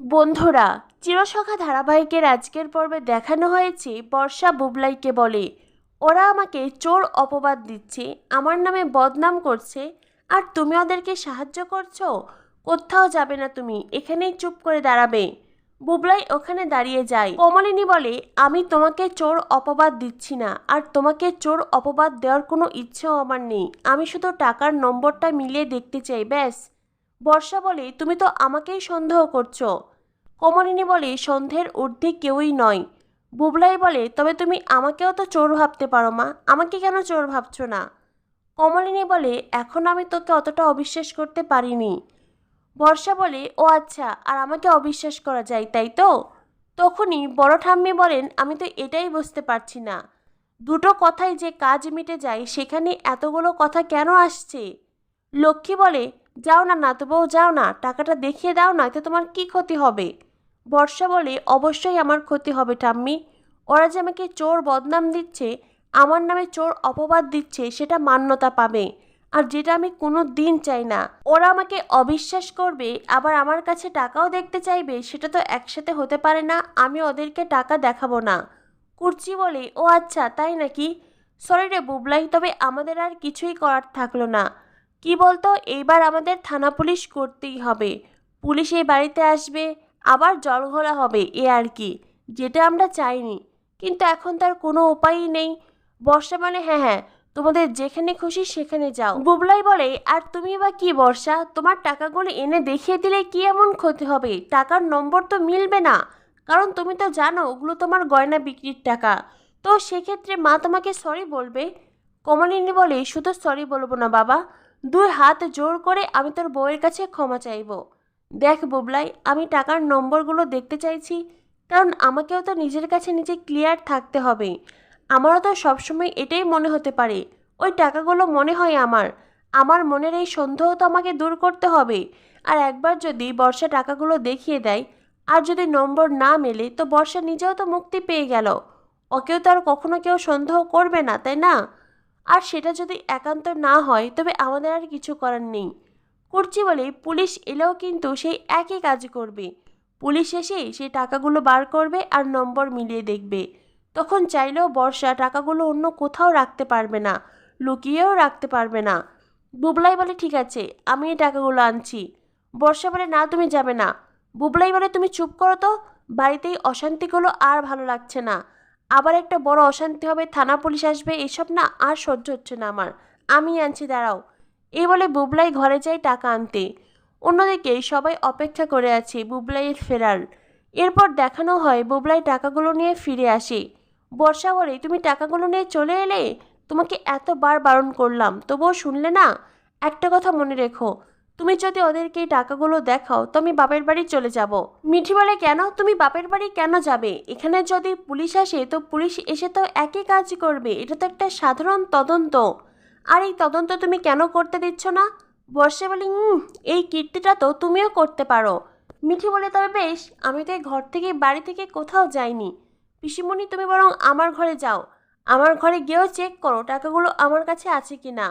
বন্ধুরা, চিরসখা ধারাবাহিকের আজকের পর্বে দেখানো হয়েছে বর্ষা বুবলাইকে বলে। ওরা আমাকে চোর অপবাদ দিচ্ছে, আমার নামে বদনাম করছে, আর তুমি ওদেরকে সাহায্য করছ? কোথাও যাবে না তুমি, এখানেই চুপ করে দাঁড়াবে। বুবলাই ওখানে দাঁড়িয়ে যায়। কমলিনী বলে, আমি তোমাকে চোর অপবাদ দিচ্ছি না, আর তোমাকে চোর অপবাদ দেওয়ার কোনো ইচ্ছেও আমার নেই। আমি শুধু টাকার নম্বরটা মিলিয়ে দেখতে চাই, ব্যাস। বর্ষা বলে, তুমি তো আমাকেই সন্দেহ করছ। কমলিনী বলে সন্দেহের ঊর্ধ্বে কেউই নয়। বুবলাই বলে, তবে তুমি আমাকেও তো চোর ভাবতে পারো মা, আমাকে কেন চোর ভাবছ না? কমলিনী বলে, এখন আমি তোকে অতটা অবিশ্বাস করতে পারিনি। বর্ষা বলে, ও আচ্ছা আর আমাকে অবিশ্বাস করা যায়, তাই তো? তখনই বড় ঠাম্মি বলেন, আমি তো এটাই বুঝতে পারছি না। দুটো কথাই যে কাজ মিটে যায়, সেখানে এতগুলো কথা কেন আসছে? লক্ষ্মী বলে যাও না না তো বউ, যাও না, টাকাটা দেখিয়ে দাও না এতে তোমার কি ক্ষতি হবে? বর্ষা বলে, অবশ্যই আমার ক্ষতি হবে ঠাম্মি। ওরা যে আমাকে চোর বদনাম দিচ্ছে, আমার নামে চোর অপবাদ দিচ্ছে, সেটা মান্যতা পাবে। আর যেটা আমি কোনো দিন চাই না। ওরা আমাকে অবিশ্বাস করবে, আবার আমার কাছে টাকাও দেখতে চাইবে, সেটা তো একসাথে হতে পারে না, আমি ওদেরকে টাকা দেখাবো না। কুর্চি বলে, ও আচ্ছা তাই নাকি? সরি রে বুবলাই, তবে আমাদের আর কিছুই করার থাকল না। কি বলতো, এইবার আমাদের থানা পুলিশ করতেই হবে। পুলিশ এই বাড়িতে আসবে, আবার জলঘোলা হবে, এ আর কি। যেটা আমরা চাইনি। কিন্তু এখন তার কোনো উপায়ই নেই। বর্ষা মানে হ্যাঁ হ্যাঁ তোমাদের যেখানে খুশি সেখানে যাও। বুবলাই বলে, আর তুমি বা কি বর্ষা? তোমার টাকাগুলো এনে দেখিয়ে দিলে কি এমন ক্ষতি হবে? টাকার নম্বর তো মিলবে না। কারণ তুমি তো জানো, ওগুলো তোমার গয়না বিক্রির টাকা। তো সেক্ষেত্রে মা তোমাকে সরি বলবে? কমলিনী বলে, শুধু সরি বলব না বাবা। দুই হাত জোর করে আমি তোর বউয়ের কাছে ক্ষমা চাইব। দেখ বুবলাই, আমি টাকার নম্বরগুলো দেখতে চাইছি, কারণ আমাকেও তো নিজের কাছে নিজে ক্লিয়ার থাকতে হবে। আমারও তো সবসময় এটাই মনে হতে পারে, ওই টাকাগুলো মনে হয় আমার। আমার মনের এই সন্দেহ তো আমাকে দূর করতে হবে। আর একবার যদি বর্ষা টাকাগুলো দেখিয়ে দেয়, আর যদি নম্বর না মেলে, তো বর্ষা নিজেও তো মুক্তি পেয়ে গেল। ওকেও তো আর কখনো কেউ সন্দেহ করবে না, তাই না? আর সেটা যদি একান্ত না হয়, তবে আমাদের আর কিছু করার নেই। করছি বলে পুলিশ এলেও কিন্তু সেই একই কাজ করবে। পুলিশ এসে সেই টাকাগুলো বার করবে আর নম্বর মিলিয়ে দেখবে। তখন চাইলেও বর্ষা টাকাগুলো অন্য কোথাও রাখতে পারবে না, লুকিয়েও রাখতে পারবে না। বুবলাই বলে, ঠিক আছে, আমি এই টাকাগুলো আনছি। বর্ষা বলে, না, তুমি যাবে না। বুবলাই বলে, তুমি চুপ করো তো, বাড়িতেই অশান্তিগুলো আর ভালো লাগছে না। আবার একটা বড় অশান্তি হবে, থানা পুলিশ আসবে, এসব না আর সহ্য হচ্ছে না আমার। আমি আনছি, দাঁড়াও। এই বলে বুবলাই ঘরে যায় টাকা আনতে। অন্যদিকে সবাই অপেক্ষা করে আছে বুবলাইয়ের ফেরার। এরপর দেখানো হয় বুবলাই টাকাগুলো নিয়ে ফিরে আসে। বর্ষা বলে, তুমি টাকাগুলো নিয়ে চলে এলে তোমাকে এতবার বারণ করলাম, তবুও শুনলে না? একটা কথা মনে রেখো। তুমি যদি ওদেরকে এই টাকাগুলো দেখাও তো আমি বাপের বাড়ি চলে যাব। মিঠি বলে কেন? তুমি বাপের বাড়ি কেন যাবে? এখানে যদি পুলিশ আসে তো পুলিশ এসে তো একই কাজ করবে। এটা তো একটা সাধারণ তদন্ত। আর এই তদন্ত তুমি কেন করতে দিচ্ছ না? বর্ষে বলি "উম, এই কীর্তিটা তো তুমিও করতে পারো। মিঠি বলে তবে বেশ আমি তো ঘর থেকে বাড়ি থেকে কোথাও যাইনি। পিসিমণি তুমি বরং আমার ঘরে যাও। আমার ঘরে গিয়েও চেক করো টাকাগুলো আমার কাছে আছে কি না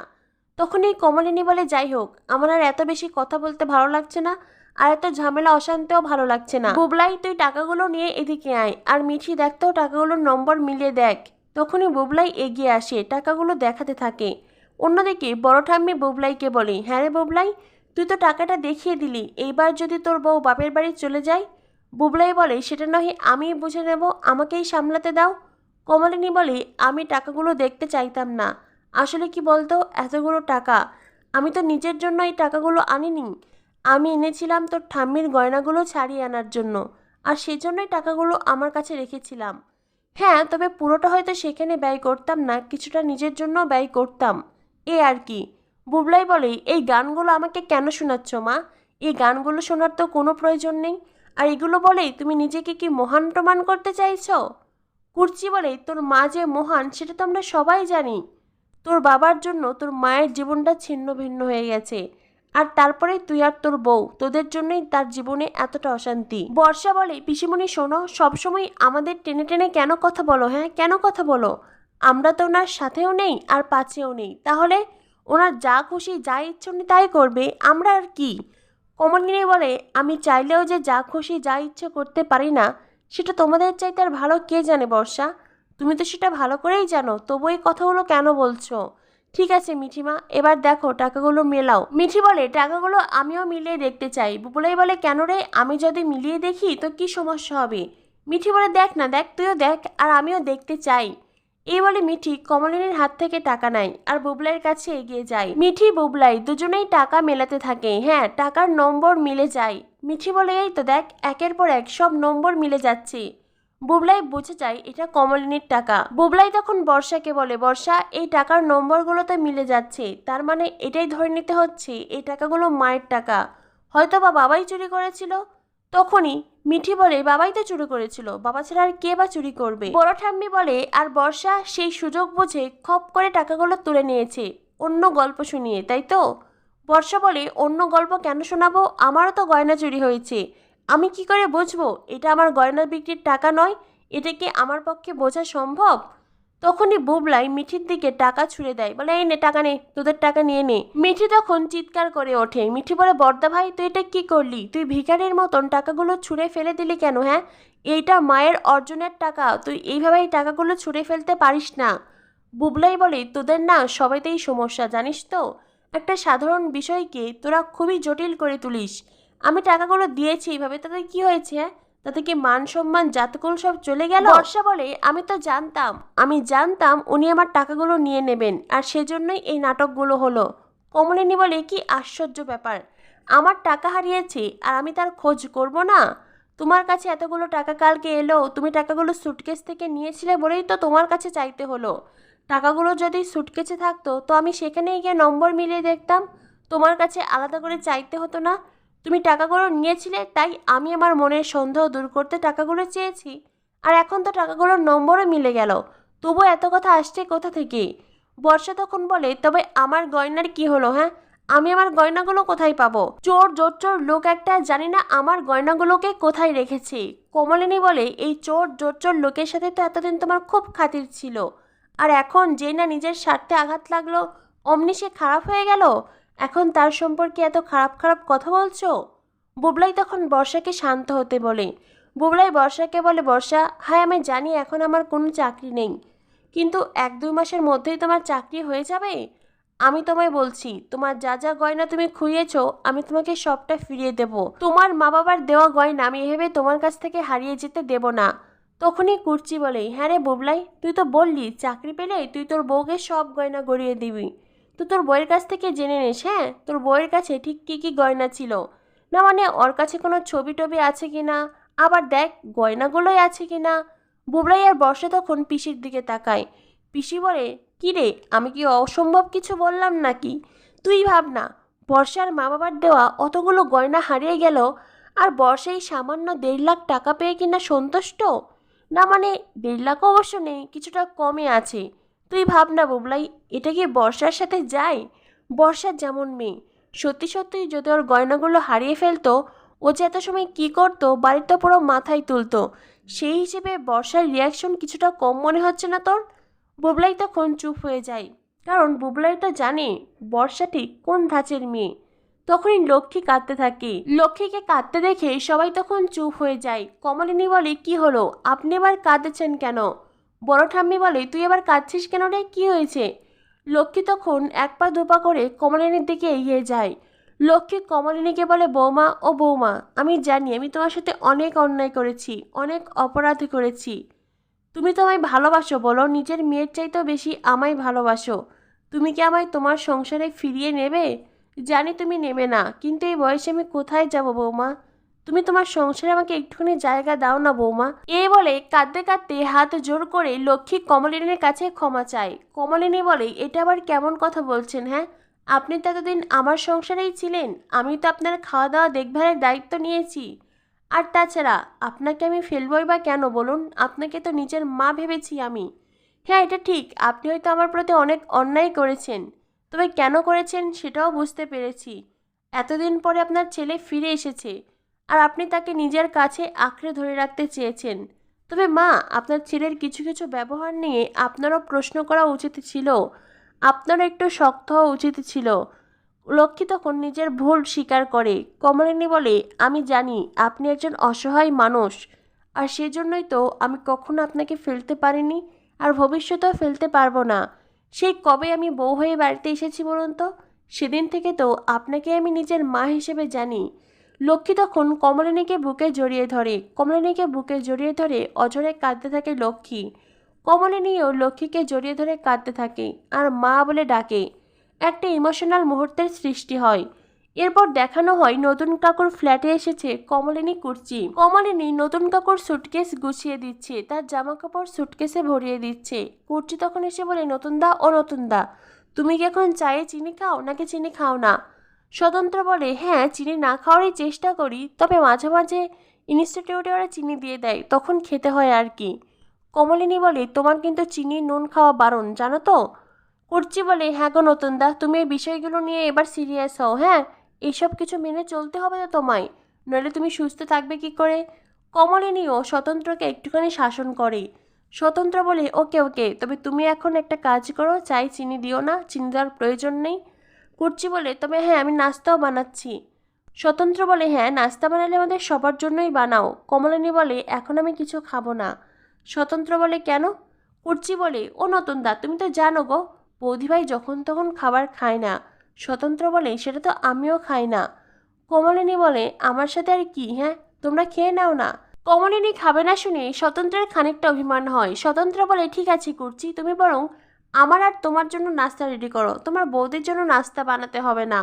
তখন এই কমলিনী বলে, যাই হোক, আমার আর এত বেশি কথা বলতে ভালো লাগছে না, আর এত ঝামেলা অশান্তিও ভালো লাগছে না। বুবলাই, তুই টাকাগুলো নিয়ে এদিকে আয়, আর মিঠি দেখতেও টাকাগুলোর নম্বর মিলিয়ে দেখ। তখনই বুবলাই এগিয়ে আসে, টাকাগুলো দেখাতে থাকে। অন্যদিকে বড় ঠাম্মি বুবলাইকে বলে হ্যাঁ রে বুবলাই, তুই তো টাকাটা দেখিয়ে দিলি, এইবার যদি তোর বউ বাপের বাড়ি চলে যায়? বুবলাই বলে, সেটা নয় আমি বুঝে নেব, আমাকেই সামলাতে দাও। কমলিনী বলে, আমি টাকাগুলো দেখতে চাইতাম না আসলে কি বলতো, এতগুলো টাকা, আমি তো নিজের জন্য এই টাকাগুলো আনিনি। আমি এনেছিলাম তোর ঠাম্মির গয়নাগুলো ছাড়িয়ে আনার জন্য, আর সেজন্যই টাকাগুলো আমার কাছে রেখেছিলাম। হ্যাঁ তবে পুরোটা হয়তো সেখানে ব্যয় করতাম না, কিছুটা নিজের জন্য ব্যয় করতাম। এ আর কি। বুবলাই বলে, এই গানগুলো আমাকে কেন শোনাচ্ছ মা? এই গানগুলো শোনার তো কোনো প্রয়োজন নেই। আর এগুলো বলেই তুমি নিজেকে কি মহান প্রমাণ করতে চাইছো? কুর্চি বলে, তোর মা যে মহান, সেটা তো আমরা সবাই জানি। তোর বাবার জন্য তোর মায়ের জীবনটা ছিন্ন ভিন্ন হয়ে গেছে। আর তারপরে তুই আর তোর বউ, তোদের জন্যই তার জীবনে এতটা অশান্তি। বর্ষা বলে, পিসিমণি, শোনো, সবসময় আমাদের টেনে টেনে কেন কথা বলো হ্যাঁ? কেন কথা বলো? আমরা তো ওনার সাথেও নেই আর পাশেও নেই। তাহলে ওনার যা খুশি, যা ইচ্ছে উনি তাই করবে, আমরা আর কি? কমলিনী বলে, আমি চাইলেও যে যা খুশি, যা ইচ্ছে করতে পারি না, সেটা তোমাদের চাইতে আর ভালো কে জানে বর্ষা? তুমি তো সেটা ভালো করেই জানো, তবু এই কথাগুলো কেন বলছো? ঠিক আছে, মিঠিমা, এবার দেখো টাকাগুলো মেলাও। মিঠি বলে, টাকাগুলো আমিও মিলিয়ে দেখতে চাই। বুবুলাই বলে, কেন রে? আমি যদি মিলিয়ে দেখি, তো কি সমস্যা হবে? মিঠি বলে, দেখ না, দেখ, তুইও দেখ, আর আমিও দেখতে চাই। এই বলে মিঠি কমলিনীর হাত থেকে টাকা নেয়, আর বুবলাইয়ের কাছে এগিয়ে যায়। মিঠি, বুবলাই দুজনেই টাকা মেলাতে থাকে। হ্যাঁ টাকার নম্বর মিলে যায়। মিঠি বলে, এই তো দেখ, একের পর এক সব নম্বর মিলে যাচ্ছে। বুবলাই বুঝে যায়, এটা কমলিনীর টাকা। বুবলাই তখন বর্ষাকে বলে, বর্ষা, এই টাকার নম্বরগুলো তো মিলে যাচ্ছে। তার মানে এটাই ধরে নিতে হচ্ছে, এই টাকাগুলো মায়ের টাকা। হয়তো বা বাবাই চুরি করেছিল? তখনই মিঠি বলে, বাবাই তো চুরি করেছিল, বাবা ছাড়া আর কে বা চুরি করবে? বড় ঠাম্মি বলে, আর বর্ষা সেই সুযোগ বুঝে খপ করে টাকাগুলো তুলে নিয়েছে, অন্য গল্প শুনিয়ে, তাই তো? বর্ষা বলে, অন্য গল্প কেন শোনাবো? আমারও তো গয়না চুরি হয়েছে। আমি কি করে বুঝব? এটা আমার গয়না বিক্রির টাকা নয়, এটা কি আমার পক্ষে বোঝা সম্ভব? তখনই বুবলাই মিঠির দিকে টাকা ছুঁড়ে দেয়। বলে, এই নে, টাকা নে, তোদের টাকা নিয়ে নে। মিঠি তখন চিৎকার করে ওঠে। মিঠি বলে, বর্দা ভাই, তুই এটা কি করলি? তুই ভিখারির মতন টাকাগুলো ছুঁড়ে ফেলে দিলি কেন হ্যাঁ? এইটা মায়ের অর্জনের টাকা। তুই এইভাবে এই টাকাগুলো ছুঁড়ে ফেলতে পারিস না। বুবলাই বলে, তোদের না সবাইতেই সমস্যা, জানিস তো? একটা সাধারণ বিষয়কে তোরা খুবই জটিল করে তুলিস। আমি টাকাগুলো দিয়েছি এইভাবে তাতে কি হয়েছে? হ্যাঁ? তাতে কি মান সম্মান জাতকুল সব চলে গেল? বর্ষা বলে আমি তো জানতাম আমি জানতাম উনি আমার টাকাগুলো নিয়ে নেবেন আর সেজন্যই এই নাটকগুলো হলো। কমলিনী বলে কি আশ্চর্য ব্যাপার। আমার টাকা হারিয়েছে আর আমি তার খোঁজ করব না। তোমার কাছে এতগুলো টাকা কালকে এলো তুমি টাকাগুলো সুটকেস থেকে নিয়েছিলে বলেই তো তোমার কাছে চাইতে হলো। টাকাগুলো যদি সুটকেসে থাকতো তো আমি সেখানেই গিয়ে নম্বর মিলিয়ে দেখতাম। তোমার কাছে আলাদা করে চাইতে হতো না। তুমি টাকাগুলো নিয়েছিলে, তাই আমি আমার মনের সন্দেহ দূর করতে টাকাগুলো চেয়েছি। আর এখন তো টাকাগুলোর নম্বরও মিলে গেল। তবু এত কথা আসছে কোথা থেকে? বর্ষা তখন বলে, তবে আমার গয়নার কি হলো হ্যাঁ? আমি আমার গয়নাগুলো কোথায় পাবো? চোর জোর চোর লোক একটা, জানি না আমার গয়নাগুলোকে কোথায় রেখেছে। কমলিনী বলে, এই চোর জোর চোর লোকের সাথে তো এতদিন তোমার খুব খাতির ছিল। আর এখন যে না নিজের স্বার্থে আঘাত লাগল, অমনি সে খারাপ হয়ে গেল? এখন তার সম্পর্কে এত খারাপ খারাপ কথা বলছো? বুবলাই তখন বর্ষাকে শান্ত হতে বলে। বুবলাই বর্ষাকে বলে, বর্ষা, হায়, আমি জানি এখন আমার কোনো চাকরি নেই। কিন্তু এক দুই মাসের মধ্যেই তোমার চাকরি হয়ে যাবে? আমি তোমায় বলছি, তোমার যা যা গয়না তুমি খুইয়েছো আমি তোমাকে সবটা ফিরিয়ে দেব। তোমার মা বাবার দেওয়া গয়না আমি এভাবে তোমার কাছ থেকে হারিয়ে যেতে দেব না। তখনই কুর্চি বলে হ্যাঁ রে বুবলাই, তুই তো বললি, চাকরি পেলে তুই তোর বউকে সব গয়না গড়িয়ে দিবি। তো তোর বইয়ের কাছ থেকে জেনে নিস হ্যাঁ? তোর বইয়ের কাছে ঠিক কী কী গয়না ছিল? না মানে ওর কাছে কোনো ছবি টবি আছে কি না? আবার দেখ, গয়নাগুলোই আছে কি না? বুবলাই আর বর্ষা তখন পিসির দিকে তাকায়। পিসি বলে, কী রে, আমি কি অসম্ভব কিছু বললাম নাকি? তুই ভাব না, বর্ষার মা বাবার দেওয়া অতগুলো গয়না হারিয়ে গেল আর বর্ষা এই সামান্য দেড় লাখ টাকা পেয়ে কিনা সন্তুষ্ট? না মানে দেড় লাখ অবশ্য নেই, কিছুটা কমে আছে। তুই ভাব না বুবলাই, এটা কি বর্ষার সাথে যায়? বর্ষার যেমন মেয়ে। সত্যি সত্যি যদি ওর গয়নাগুলো হারিয়ে ফেলতো, ও যে এত সময় কী করতো বাড়িতে পুরো মাথায় তুলতো। সেই হিসেবে বর্ষার রিয়াকশন কিছুটা কম মনে হচ্ছে না তোর? বুবলাই তখন চুপ হয়ে যায়। কারণ বুবলাই তো জানে, বর্ষা ঠিক কোন ধাঁচের মেয়ে। তখনই লক্ষ্মী কাঁদতে থাকে। লক্ষ্মীকে কাঁদতে দেখে সবাই তখন চুপ হয়ে যায়। কমলিনী বলে, কি হলো? আপনি এবার কাঁদেছেন কেন? বড় ঠাম্মি বলে, তুই এবার কাঁদছিস কেন রে? কি হয়েছে? লক্ষ্মী তখন এক পা দুপা করে কমলিনীর দিকে এগিয়ে যায়। লক্ষ্মী কমলিনীকে বলে, বৌমা, ও বৌমা, আমি জানি, আমি তোমার সাথে অনেক অন্যায় করেছি, অনেক অপরাধ করেছি। তুমি তো আমায় ভালোবাসো বলো, নিজের মেয়ের চাইতেও বেশি আমায় ভালোবাসো। তুমি কি আমায় তোমার সংসারে ফিরিয়ে নেবে? জানি তুমি নেবে না, কিন্তু এই বয়সে আমি কোথায় যাব বৌমা? তুমি তোমার সংসারে আমাকে একটুখানি জায়গা দাও না, বৌমা। এই বলে কাঁদতে কাঁদতে হাত জোর করে লক্ষ্মী কমলিনীর কাছে ক্ষমা চায়। কমলিনী বলে, এটা আবার কেমন কথা বলছেন হ্যাঁ? আপনি তো এতদিন আমার সংসারেই ছিলেন, আমি তো আপনার খাওয়া দাওয়া দেখভালের দায়িত্ব নিয়েছি। আর তাছাড়া, আপনাকে আমি ফেলবই বা কেন, বলুন? আপনাকে তো নিজের মা ভেবেছি আমি। হ্যাঁ এটা ঠিক, আপনি হয়তো আমার প্রতি অনেক অন্যায় করেছেন। তবে কেন করেছেন সেটাও বুঝতে পেরেছি। এতদিন পরে আপনার ছেলে ফিরে এসেছে। আর আপনি তাকে নিজের কাছে আঁকড়ে ধরে রাখতে চেয়েছেন। তবে মা, আপনার ছেলের কিছু কিছু ব্যবহার নিয়ে আপনারও প্রশ্ন করা উচিত ছিল। আপনারও একটু শক্ত হওয়া উচিত ছিল। লক্ষ্মী তখন নিজের ভুল স্বীকার করে। কমলিনী বলে, আমি জানি আপনি একজন অসহায় মানুষ, আর সেজন্যই তো আমি কখনো আপনাকে ফেলতে পারিনি আর ভবিষ্যতেও ফেলতে পারব না। সেই কবে আমি বউ হয়ে বাড়িতে এসেছি বলুন তো? সেদিন থেকে তো আপনাকে আমি নিজের মা হিসেবে জানি। লক্ষ্মী তখন কমলিনীকে বুকে জড়িয়ে ধরে, কমলিনীকে বুকে জড়িয়ে ধরে অঝরে কাঁদতে থাকে লক্ষ্মী। কমলিনীও লক্ষ্মীকে জড়িয়ে ধরে কাঁদতে থাকে আর মা বলে ডাকে। একটা ইমোশনাল মুহূর্তের সৃষ্টি হয়। এরপর দেখানো হয় নতুন কাকুর ফ্ল্যাটে এসেছে কমলিনী কুর্চি। কমলিনী নতুন কাকুর সুটকেস গুছিয়ে দিচ্ছে, তার জামা কাপড় সুটকেসে ভরিয়ে দিচ্ছে। কুর্চি তখন এসে বলে, নতুন দা ও নতুন দা, তুমি কি এখন চায়ে চিনি খাও নাকি চিনি খাও না? স্বতন্ত্র বলে হ্যাঁ চিনি না খাওয়ারই চেষ্টা করি, তবে মাঝে মাঝে ইনস্টিটিউটে ওরা চিনি দিয়ে দেয়, তখন খেতে হয় আর কি। কমলিনী বলে, তোমার কিন্তু চিনি নুন খাওয়া বারণ, জানো তো? কুর্চি বলে হ্যাঁ গো নতুন দা তুমি এই বিষয়গুলো নিয়ে এবার সিরিয়াস হও হ্যাঁ? এইসব কিছু মেনে চলতে হবে তো তোমায়, নইলে তুমি সুস্থ থাকবে কি করে? কমলিনীও স্বতন্ত্রকে একটুখানি শাসন করে। স্বতন্ত্র বলে, ওকে ওকে, তবে তুমি এখন একটা কাজ করো, চাই চিনি দিও না, চিনি দেওয়ার প্রয়োজন নেই। কুর্চি বলে, তবে হ্যাঁ আমি নাস্তাও বানাচ্ছি। স্বতন্ত্র বলে হ্যাঁ নাস্তা বানালে আমাদের সবার জন্যই বানাও। কমলিনী বলে, এখন আমি কিছু খাব না। স্বতন্ত্র বলে, কেন? কুর্চি বলে, ও নতুন দা, তুমি তো জানো গো বৌদিভাই যখন তখন খাবার খায় না। স্বতন্ত্র বলে, সেটা তো আমিও খাই না। কমলিনী বলে, আমার সাথে আর কি হ্যাঁ? তোমরা খেয়ে নাও না। কমলিনী খাবে না শুনে স্বতন্ত্রের খানিকটা অভিমান হয়। স্বতন্ত্র বলে, ঠিক আছে কুর্চি তুমি বরং আমার আর তোমার জন্য নাস্তা রেডি করো। তোমার বৌদির জন্য নাস্তা বানাতে হবে না।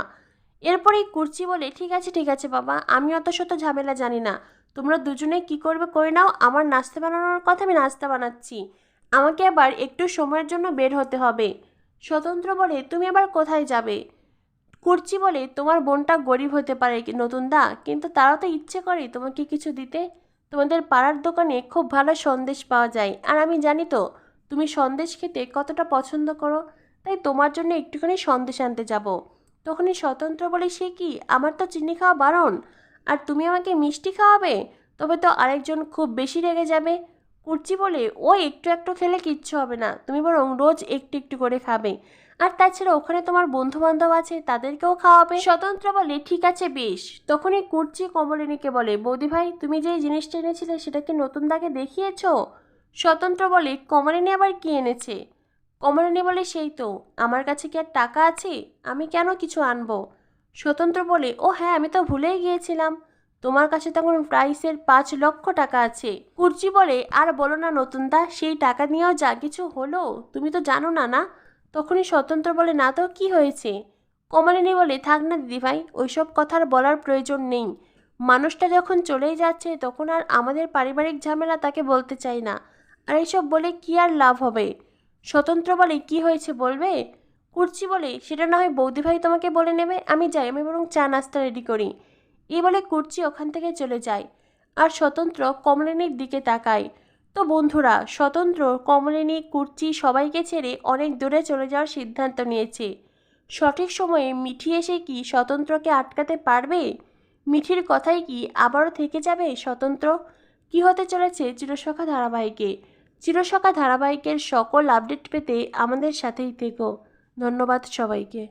এরপরেই কুর্চি বলে, ঠিক আছে ঠিক আছে বাবা, আমি অত শত ঝামেলা জানি না। তোমরা দুজনে কি করবে করে নাও, আমার নাস্তা বানানোর কথা আমি নাস্তা বানাচ্ছি। আমাকে আবার একটু সময়ের জন্য বের হতে হবে। স্বতন্ত্র বলে, তুমি আবার কোথায় যাবে? কুর্চি বলে, তোমার বোনটা গরিব হতে পারে, নতুন দা, কিন্তু তারা তো ইচ্ছে করে তোমাকে কিছু দিতে। তোমাদের পাড়ার দোকানে খুব ভালো সন্দেশ পাওয়া যায়, আর আমি জানি তো তুমি সন্দেশ খেতে কতটা পছন্দ করো? তাই তোমার জন্য একটুখানি সন্দেশ আনতে যাব। তখনই স্বতন্ত্র বলে, সে কি? আমার তো চিনি খাওয়া বারণ। আর তুমি আমাকে মিষ্টি খাওয়াবে? তবে তো আরেকজন খুব বেশি রেগে যাবে। কুর্চি বলে, ও একটু একটু খেলে কিচ্ছু হবে না। তুমি বরং রোজ একটু একটু করে খাবে। আর তাছাড়া ওখানে তোমার বন্ধু বান্ধব আছে, তাদেরকেও খাওয়াবে। স্বতন্ত্র বলে, ঠিক আছে, বেশ। তখনই কুর্চি কমলিনীকে বলে, বৌদি ভাই, তুমি যে জিনিসটা এনেছিলে সেটা কি নতুন দাগে দেখিয়েছো? স্বতন্ত্র বলে কমলিনী আবার কি এনেছে? কমলিনী বলে, সেই তো, আমার কাছে কি আর টাকা আছে? আমি কেন কিছু আনব? স্বতন্ত্র বলে, ও হ্যাঁ আমি তো ভুলেই গিয়েছিলাম। তোমার কাছে তখন প্রাইসের পাঁচ লক্ষ টাকা আছে। কুর্চি বলে, আর বলো না নতুন দা সেই টাকা নিয়েও যা কিছু হলো, তুমি তো জানো না না? তখনই স্বতন্ত্র বলে, না তো, কি হয়েছে? কমলিনী বলে, থাক না দিদিভাই, ওইসব কথার বলার প্রয়োজন নেই। মানুষটা যখন চলেই যাচ্ছে, তখন আর আমাদের পারিবারিক ঝামেলা তাকে বলতে চাই না। আর এইসব বলে কি আর লাভ হবে? স্বতন্ত্র বলে কি হয়েছে বলবে? কুর্চি বলে সেটা না হয় বৌদিভাই তোমাকে বলে নেবে, আমি যাই, আমি বরং চা নাস্তা রেডি করি। এই বলে কুর্চি ওখান থেকে চলে যায়। আর স্বতন্ত্র কমলিনীর দিকে তাকায়। তো বন্ধুরা, স্বতন্ত্র কমলিনী কুর্চি সবাইকে ছেড়ে অনেক দূরে চলে যাওয়ার সিদ্ধান্ত নিয়েছে। সঠিক সময়ে মিঠি এসে কি স্বতন্ত্রকে আটকাতে পারবে? মিঠির কথাই কি আবারও থেকে যাবে স্বতন্ত্র? কি হতে চলেছে চিরসখা ধারাবাহিকে? চিরসখা ধারাবাহিকের সকল আপডেট পেতে আমাদের সাথেই থেকো। ধন্যবাদ সবাইকে।